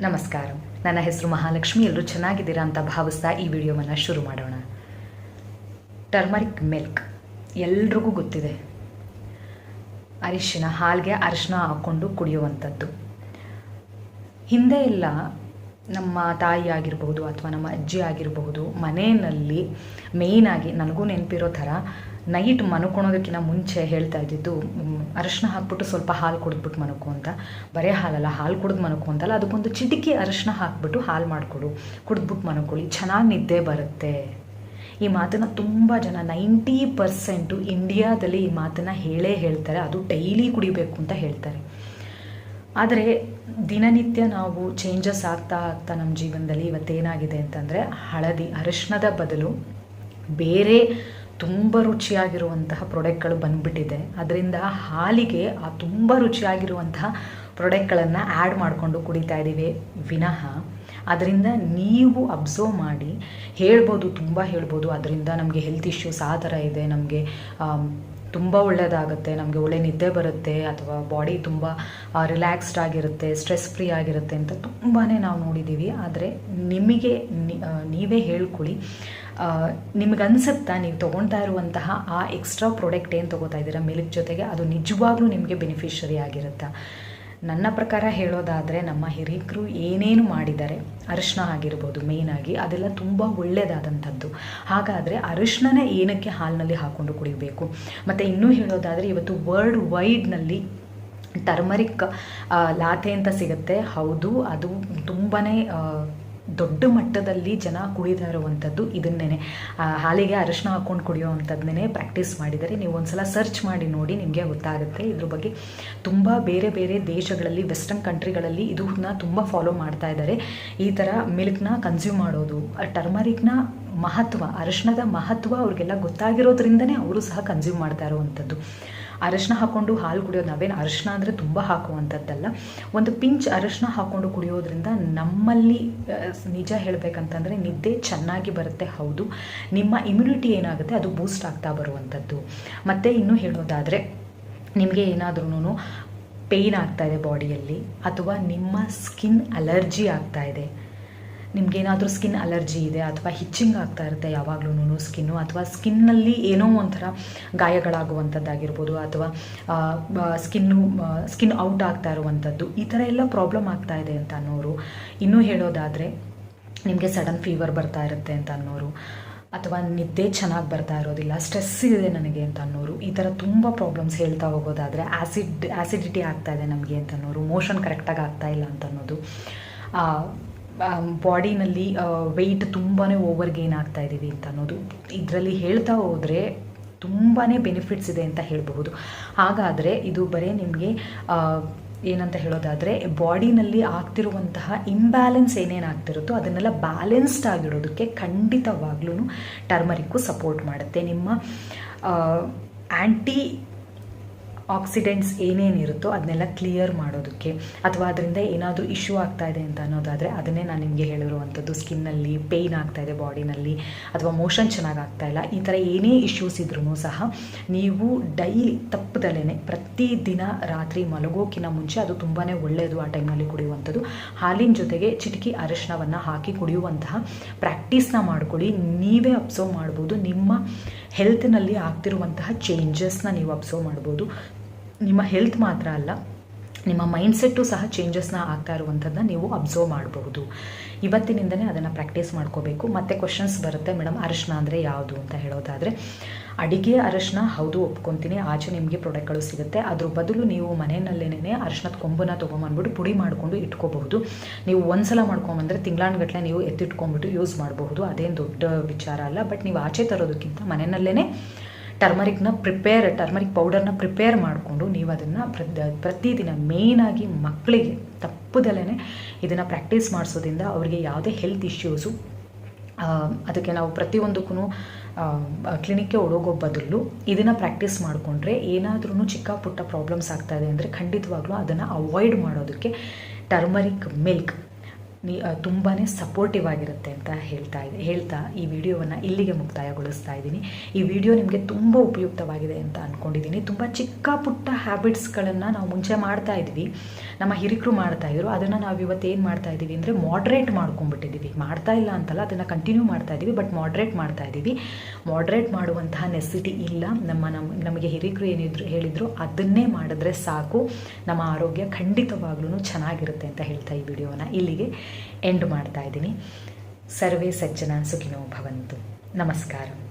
ನಮಸ್ಕಾರ. ನನ್ನ ಹೆಸರು ಮಹಾಲಕ್ಷ್ಮಿ. ಎಲ್ಲರೂ ಚೆನ್ನಾಗಿದ್ದೀರಾ ಅಂತ ಭಾವಿಸ್ತಾ ಈ ವಿಡಿಯೋವನ್ನು ಶುರು ಮಾಡೋಣ. ಟರ್ಮರಿಕ್ ಮಿಲ್ಕ್ ಎಲ್ರಿಗೂ ಗೊತ್ತಿದೆ. ಅರಿಶಿನ, ಹಾಲಿಗೆ ಅರಿಶಿನ ಹಾಕ್ಕೊಂಡು ಕುಡಿಯುವಂಥದ್ದು. ಹಿಂದೆ ಎಲ್ಲ ನಮ್ಮ ತಾಯಿ ಆಗಿರಬಹುದು ಅಥವಾ ನಮ್ಮ ಅಜ್ಜಿ ಆಗಿರಬಹುದು, ಮನೆಯಲ್ಲಿ ಮೇಯ್ನಾಗಿ ನನಗೂ ನೆನಪಿರೋ ಥರ ನೈಟ್ ಮನ್ಕೊಳೋದಕ್ಕಿಂತ ಮುಂಚೆ ಹೇಳ್ತಾ ಇದ್ದಿದ್ದು ಅರಶಿನ ಹಾಕ್ಬಿಟ್ಟು ಸ್ವಲ್ಪ ಹಾಲು ಕುಡಿದ್ಬಿಟ್ಟು ಮನಕು ಅಂತ. ಬರೀ ಹಾಲಲ್ಲ, ಹಾಲು ಕುಡಿದು ಮನಕು ಅಂತಲ್ಲ, ಅದಕ್ಕೊಂದು ಚಿಟಿಕೆ ಅರಶಿನ ಹಾಕ್ಬಿಟ್ಟು ಹಾಲು ಮಾಡಿಕೊಡು. ಕುಡಿದ್ಬಿಟ್ಟು ಮನಕೊಳ್ಳಿ ಚೆನ್ನಾಗಿ ನಿದ್ದೆ ಬರುತ್ತೆ. ಈ ಮಾತನ್ನು ತುಂಬ ಜನ ನೈಂಟಿ ಪರ್ಸೆಂಟು ಇಂಡಿಯಾದಲ್ಲಿ ಈ ಮಾತನ್ನು ಹೇಳೇ ಹೇಳ್ತಾರೆ, ಅದು ಡೈಲಿ ಕುಡಿಬೇಕು ಅಂತ ಹೇಳ್ತಾರೆ. ಆದರೆ ದಿನನಿತ್ಯ ನಾವು ಚೇಂಜಸ್ ಆಗ್ತಾ ಆಗ್ತಾ ನಮ್ಮ ಜೀವನದಲ್ಲಿ ಇವತ್ತೇನಾಗಿದೆ ಅಂತಂದರೆ ಹಳದಿ, ಅರಿಶಿಣದ ಬದಲು ಬೇರೆ ತುಂಬ ರುಚಿಯಾಗಿರುವಂತಹ ಪ್ರಾಡಕ್ಟ್ಗಳು ಬಂದ್ಬಿಟ್ಟಿದೆ. ಅದರಿಂದ ಹಾಲಿಗೆ ಆ ತುಂಬ ರುಚಿಯಾಗಿರುವಂತಹ ಪ್ರಾಡಕ್ಟ್ಗಳನ್ನು ಆ್ಯಡ್ ಮಾಡಿಕೊಂಡು ಕುಡಿತಾ ಇದ್ದೀವಿ ವಿನಃ. ಅದರಿಂದ ನೀವು ಅಬ್ಸರ್ವ್ ಮಾಡಿ, ಹೇಳ್ಬೋದು, ತುಂಬ ಹೇಳ್ಬೋದು, ಅದರಿಂದ ನಮಗೆ ಹೆಲ್ತ್ ಇಶ್ಯೂಸ್ ಆ ಥರ ಇದೆ, ನಮಗೆ ತುಂಬ ಒಳ್ಳೆಯದಾಗುತ್ತೆ ನಮಗೆ ಒಳ್ಳೆ ನಿದ್ದೆ ಬರುತ್ತೆ ಅಥವಾ ಬಾಡಿ ತುಂಬ ರಿಲ್ಯಾಕ್ಸ್ಡ್ ಆಗಿರುತ್ತೆ ಸ್ಟ್ರೆಸ್ ಫ್ರೀ ಆಗಿರುತ್ತೆ ಅಂತ ತುಂಬಾ ನಾವು ನೋಡಿದ್ದೀವಿ ಆದರೆ ನಿಮಗೆ ನೀವೇ ಹೇಳ್ಕೊಳ್ಳಿ ನಿಮಗನ್ಸುತ್ತಾ ನೀವು ತೊಗೊಳ್ತಾ ಇರುವಂತಹ ಆ ಎಕ್ಸ್ಟ್ರಾ ಪ್ರಾಡಕ್ಟ್ ಏನು ತೊಗೋತಾ ಇದ್ದೀರಾ? ಮಿಲ್ಕ್ ಜೊತೆಗೆ ಅದು ನಿಜವಾಗ್ಲೂ ನಿಮಗೆ ಬೆನಿಫಿಷರಿ ಆಗಿರುತ್ತಾ? ನನ್ನ ಪ್ರಕಾರ ಹೇಳೋದಾದರೆ ನಮ್ಮ ಹಿರಿಕರು ಏನೇನು ಮಾಡಿದ್ದಾರೆ, ಅರಿಶಿನ ಆಗಿರ್ಬೋದು ಮೇಯ್ನಾಗಿ ಅದೆಲ್ಲ ತುಂಬ ಒಳ್ಳೆಯದಾದಂಥದ್ದು ಹಾಗಾದರೆ ಅರಿಶಿಣನೇ ಏನಕ್ಕೆ ಹಾಲಿನಲ್ಲಿ ಹಾಕ್ಕೊಂಡು ಕುಡಿಬೇಕು? ಮತ್ತು ಇನ್ನೂ ಹೇಳೋದಾದರೆ ಇವತ್ತು ವರ್ಲ್ಡ್ ವೈಡ್ನಲ್ಲಿ ಟರ್ಮರಿಕ್ ಲಾತೆ ಅಂತ ಸಿಗುತ್ತೆ. ಹೌದು, ಅದು ತುಂಬಾ ದೊಡ್ಡ ಮಟ್ಟದಲ್ಲಿ ಜನ ಕುಡಿತಾ ಇರುವಂಥದ್ದು ಇದನ್ನೇ ಹಾಲಿಗೆ ಅರಿಶಿನ ಹಾಕ್ಕೊಂಡು ಕುಡಿಯೋವಂಥದ್ದನ್ನೇ ಪ್ರಾಕ್ಟೀಸ್ ಮಾಡಿದರೆ ನೀವು ಒಂದ್ಸಲ ಸರ್ಚ್ ಮಾಡಿ ನೋಡಿ ನಿಮಗೆ ಗೊತ್ತಾಗುತ್ತೆ. ಇದ್ರ ಬಗ್ಗೆ ತುಂಬ ಬೇರೆ ಬೇರೆ ದೇಶಗಳಲ್ಲಿ ವೆಸ್ಟರ್ನ್ ಕಂಟ್ರಿಗಳಲ್ಲಿ ಇದನ್ನ ತುಂಬ ಫಾಲೋ ಮಾಡ್ತಾ ಇದ್ದಾರೆ. ಈ ಥರ ಮಿಲ್ಕ್ನ ಕನ್ಸ್ಯೂಮ್ ಮಾಡೋದು ಟರ್ಮರಿಕ್ನ ಮಹತ್ವ, ಅರಿಶಿಣದ ಮಹತ್ವ ಅವ್ರಿಗೆಲ್ಲ ಗೊತ್ತಾಗಿರೋದ್ರಿಂದನೇ ಅವರು ಸಹ ಕನ್ಸ್ಯೂಮ್ ಮಾಡ್ತಾ ಇರುವಂಥದ್ದು ಅರಿಶಿನ ಹಾಕ್ಕೊಂಡು ಹಾಲು ಕುಡಿಯೋದು ನಾವೇನು ಅರಶಿನ ಅಂದರೆ ತುಂಬ ಹಾಕುವಂಥದ್ದಲ್ಲ. ಒಂದು ಪಿಂಚ್ ಅರಶಿನ ಹಾಕ್ಕೊಂಡು ಕುಡಿಯೋದ್ರಿಂದ ನಮ್ಮಲ್ಲಿ ನಿಜ ಹೇಳಬೇಕಂತಂದರೆ ನಿದ್ದೆ ಚೆನ್ನಾಗಿ ಬರುತ್ತೆ, ಹೌದು. ನಿಮ್ಮ ಇಮ್ಯುನಿಟಿ ಏನಾಗುತ್ತೆ ಅದು ಬೂಸ್ಟ್ ಆಗ್ತಾ ಬರುವಂಥದ್ದು. ಮತ್ತು ಇನ್ನೂ ಹೇಳೋದಾದರೆ, ನಿಮಗೆ ಏನಾದ್ರೂ ಪೇಯ್ನ್ ಆಗ್ತಾ ಇದೆ ಬಾಡಿಯಲ್ಲಿ ಅಥವಾ ನಿಮ್ಮ ಸ್ಕಿನ್ ಅಲರ್ಜಿ ಆಗ್ತಾ ಇದೆ. ನಿಮ್ಗೇನಾದರೂ ಸ್ಕಿನ್ ಅಲರ್ಜಿ ಇದೆ ಅಥವಾ ಹಿಚ್ಚಿಂಗ್ ಆಗ್ತಾ ಇರುತ್ತೆ ಯಾವಾಗ್ಲೂ ಸ್ಕಿನ್ನು ಅಥವಾ ಸ್ಕಿನ್ನಲ್ಲಿ ಏನೋ ಒಂಥರ ಗಾಯಗಳಾಗುವಂಥದ್ದಾಗಿರ್ಬೋದು ಅಥವಾ ಸ್ಕಿನ್ನು ಸ್ಕಿನ್ ಔಟ್ ಆಗ್ತಾ ಇರುವಂಥದ್ದು, ಈ ಥರ ಎಲ್ಲ ಪ್ರಾಬ್ಲಮ್ ಆಗ್ತಾ ಇದೆ ಅಂತ ಅನ್ನೋರು. ಇನ್ನೂ ಹೇಳೋದಾದರೆ, ನಿಮಗೆ ಸಡನ್ ಫೀವರ್ ಬರ್ತಾ ಇರುತ್ತೆ ಅಂತ ಅನ್ನೋರು, ಅಥವಾ ನಿದ್ದೆ ಚೆನ್ನಾಗಿ ಬರ್ತಾ ಇರೋದಿಲ್ಲ ಸ್ಟ್ರೆಸ್ ಇದೆ ನನಗೆ ಅಂತ ಅನ್ನೋರು, ಈ ಥರ ತುಂಬ ಪ್ರಾಬ್ಲಮ್ಸ್ ಹೇಳ್ತಾ ಹೋಗೋದಾದರೆ ಆ್ಯಸಿಡ್ ಆ್ಯಸಿಡಿಟಿ ಆಗ್ತಾ ಇದೆ ನಮಗೆ ಅಂತ ಅನ್ನೋರು ಮೋಷನ್ ಕರೆಕ್ಟಾಗಿ ಆಗ್ತಾ ಇಲ್ಲ ಅಂತ ಅನ್ನೋದು. ಬಾಡಿನಲ್ಲಿ ವೆಯ್ಟ್ ತುಂಬಾ ಓವರ್ ಗೇನ್ ಆಗ್ತಾ ಇದ್ದೀವಿ ಅಂತ ಅನ್ನೋದು ಇದರಲ್ಲಿ ಹೇಳ್ತಾ ಹೋದರೆ ತುಂಬಾ ಬೆನಿಫಿಟ್ಸ್ ಇದೆ ಅಂತ ಹೇಳಬಹುದು. ಹಾಗಾದರೆ ಇದು ಬರೀ ನಿಮಗೆ ಏನಂತ ಹೇಳೋದಾದರೆ ಬಾಡಿನಲ್ಲಿ ಆಗ್ತಿರುವಂತಹ ಇಂಬ್ಯಾಲೆನ್ಸ್ ಏನೇನು ಆಗ್ತಿರುತ್ತೋ ಅದನ್ನೆಲ್ಲ ಬ್ಯಾಲೆನ್ಸ್ಡ್ ಆಗಿಡೋದಕ್ಕೆ ಖಂಡಿತವಾಗ್ಲೂ ಟರ್ಮರಿಕ್ಕು ಸಪೋರ್ಟ್ ಮಾಡುತ್ತೆ. ನಿಮ್ಮ ಆ್ಯಂಟಿ ಆಕ್ಸಿಡೆಂಟ್ಸ್ ಏನೇನಿರುತ್ತೋ ಅದನ್ನೆಲ್ಲ ಕ್ಲಿಯರ್ ಮಾಡೋದಕ್ಕೆ ಅಥವಾ ಅದರಿಂದ ಏನಾದರೂ ಇಶ್ಯೂ ಆಗ್ತಾ ಇದೆ ಅಂತ ಅನ್ನೋದಾದರೆ ಅದನ್ನೇ ನಾನು ನಿಮಗೆ ಹೇಳಿರುವಂಥದ್ದು. ಸ್ಕಿನ್ನಲ್ಲಿ ಪೇಯ್ನ್ ಆಗ್ತಾ ಇದೆ ಬಾಡಿನಲ್ಲಿ ಅಥವಾ ಮೋಷನ್ ಚೆನ್ನಾಗಿ ಆಗ್ತಾ ಇಲ್ಲ, ಈ ಥರ ಏನೇ ಇಶ್ಯೂಸ್ ಇದ್ರೂ ಸಹ ನೀವು ಡೈಲಿ ತಪ್ಪದಲ್ಲೇ ಪ್ರತಿದಿನ ರಾತ್ರಿ ಮಲಗೋಕಿನ ಮುಂಚೆ ಅದು ತುಂಬಾ ಒಳ್ಳೆಯದು ಆ ಟೈಮಲ್ಲಿ ಕುಡಿಯುವಂಥದ್ದು. ಹಾಲಿನ ಜೊತೆಗೆ ಚಿಟಕಿ ಅರಿಶಿನವನ್ನು ಹಾಕಿ ಕುಡಿಯುವಂತಹ ಪ್ರಾಕ್ಟೀಸ್ನ ಮಾಡ್ಕೊಳ್ಳಿ. ನೀವೇ ಅಬ್ಸರ್ವ್ ಮಾಡ್ಬೋದು. ನಿಮ್ಮ ಹೆಲ್ತ್ನಲ್ಲಿ ಆಗ್ತಿರುವಂತಹ ಚೇಂಜಸ್ನ ನೀವು ಅಬ್ಸರ್ವ್ ಮಾಡ್ಬೋದು. ನಿಮ್ಮ ಹೆಲ್ತ್ ಮಾತ್ರ ಅಲ್ಲ, ನಿಮ್ಮ ಮೈಂಡ್ಸೆಟ್ಟು ಸಹ ಚೇಂಜಸ್ನ ಆಗ್ತಾ ಇರುವಂಥದ್ದನ್ನ ನೀವು ಅಬ್ಸರ್ವ್ ಮಾಡಬಹುದು. ಇವತ್ತಿನಿಂದನೇ ಅದನ್ನು ಪ್ರಾಕ್ಟೀಸ್ ಮಾಡ್ಕೋಬೇಕು. ಮತ್ತೆ ಕ್ವಶನ್ಸ್ ಬರುತ್ತೆ ಮೇಡಮ್ ಅರಶಿನ ಅಂದರೆ ಯಾವುದು? ಅಂತ ಹೇಳೋದಾದರೆ, ಅಡಿಗೆ ಅರಶಿನ ಹೌದು, ಒಪ್ಕೊತೀನಿ. ಆಚೆ ನಿಮಗೆ ಪ್ರಾಡಕ್ಟ್ಗಳು ಸಿಗುತ್ತೆ. ಅದ್ರ ಬದಲು ನೀವು ಮನೆಯಲ್ಲೇನೇ ಅರಶಿನದ ಕೊಂಬನ್ನ ತೊಗೊಂಬಂದ್ಬಿಟ್ಟು ಪುಡಿ ಮಾಡಿಕೊಂಡು ಇಟ್ಕೋಬಹುದು. ನೀವು ಒಂದ್ಸಲ ಮಾಡ್ಕೊಂಬಂದರೆ ತಿಂಗಳಾನ್ಗಟ್ಲೆ ನೀವು ಎತ್ತಿಟ್ಕೊಂಡ್ಬಿಟ್ಟು ಯೂಸ್ ಮಾಡಬಹುದು. ಅದೇನು ದೊಡ್ಡ ವಿಚಾರ ಅಲ್ಲ. ಬಟ್ ನೀವು ಆಚೆ ತರೋದಕ್ಕಿಂತ ಮನೆಯಲ್ಲೇ ಟರ್ಮರಿಕ್ನ ಪ್ರಿಪೇರ್ ಟರ್ಮರಿಕ್ ಪೌಡರ್ನ ಪ್ರಿಪೇರ್ ಮಾಡಿಕೊಂಡು ನೀವು ಅದನ್ನು ಪ್ರತಿದಿನ ಮೇಯ್ನಾಗಿ ಮಕ್ಕಳಿಗೆ ತಪ್ಪದಲ್ಲೇ ಇದನ್ನು ಪ್ರಾಕ್ಟೀಸ್ ಮಾಡಿಸೋದ್ರಿಂದ ಅವರಿಗೆ ಯಾವುದೇ ಹೆಲ್ತ್ ಇಶ್ಯೂಸು ಅದಕ್ಕೆ ನಾವು ಪ್ರತಿಯೊಂದಕ್ಕೂ ಕ್ಲಿನಿಕ್ಗೆ ಓಡೋಗೋ ಬದಲು ಇದನ್ನು ಪ್ರಾಕ್ಟೀಸ್ ಮಾಡಿಕೊಂಡ್ರೆ ಏನಾದ್ರೂ ಚಿಕ್ಕ ಪುಟ್ಟ ಪ್ರಾಬ್ಲಮ್ಸ್ ಆಗ್ತಾಯಿದೆ ಅಂದರೆ ಖಂಡಿತವಾಗ್ಲೂ ಅದನ್ನು ಅವಾಯ್ಡ್ ಮಾಡೋದಕ್ಕೆ ಟರ್ಮರಿಕ್ ಮಿಲ್ಕ್ ತುಂಬಾ ಸಪೋರ್ಟಿವ್ ಆಗಿರುತ್ತೆ ಅಂತ ಹೇಳ್ತಾ ಇದೆ, ಹೇಳ್ತಾ ಈ ವಿಡಿಯೋವನ್ನು ಇಲ್ಲಿಗೆ ಮುಕ್ತಾಯಗೊಳಿಸ್ತಾ ಇದ್ದೀನಿ. ಈ ವಿಡಿಯೋ ನಿಮಗೆ ತುಂಬ ಉಪಯುಕ್ತವಾಗಿದೆ ಅಂತ ಅಂದ್ಕೊಂಡಿದ್ದೀನಿ ತುಂಬ ಚಿಕ್ಕ ಪುಟ್ಟ ಹ್ಯಾಬಿಟ್ಸ್ಗಳನ್ನು ನಾವು ಮುಂಚೆ ಮಾಡ್ತಾ ಇದ್ವಿ. ನಮ್ಮ ಹಿರಿಕರು ಮಾಡ್ತಾ ಇದ್ರು. ಅದನ್ನು ನಾವು ಇವತ್ತು ಏನು ಮಾಡ್ತಾ ಇದ್ದೀವಿ ಅಂದರೆ ಮಾಡ್ರೇಟ್ ಮಾಡ್ಕೊಂಡ್ಬಿಟ್ಟಿದ್ದೀವಿ. ಮಾಡ್ತಾ ಇಲ್ಲ ಅಂತಲ್ಲ, ಅದನ್ನು ಕಂಟಿನ್ಯೂ ಮಾಡ್ತಾ ಇದ್ದೀವಿ ಬಟ್ ಮಾಡ್ರೇಟ್ ಮಾಡ್ತಾ ಇದ್ದೀವಿ. ಮಾಡ್ರೇಟ್ ಮಾಡುವಂತಹ ನೆಸಿಟಿ ಇಲ್ಲ. ನಮ್ಮ ನಮ್ಮ ನಮಗೆ ಹಿರಿಕರು ಏನಿದ್ರು, ಹೇಳಿದ್ರು ಅದನ್ನೇ ಮಾಡಿದ್ರೆ ಸಾಕು. ನಮ್ಮ ಆರೋಗ್ಯ ಖಂಡಿತವಾಗ್ಲೂ ಚೆನ್ನಾಗಿರುತ್ತೆ ಅಂತ ಹೇಳ್ತಾ ಈ ವಿಡಿಯೋನ ಇಲ್ಲಿಗೆ. ಎಂಡ್ ಮಾಡ್ತಾ ಇದ್ದೀನಿ. ಸರ್ವೇ ಸಜ್ಜನ ಸುಖಿನೋ ಭವಂತು. ನಮಸ್ಕಾರ.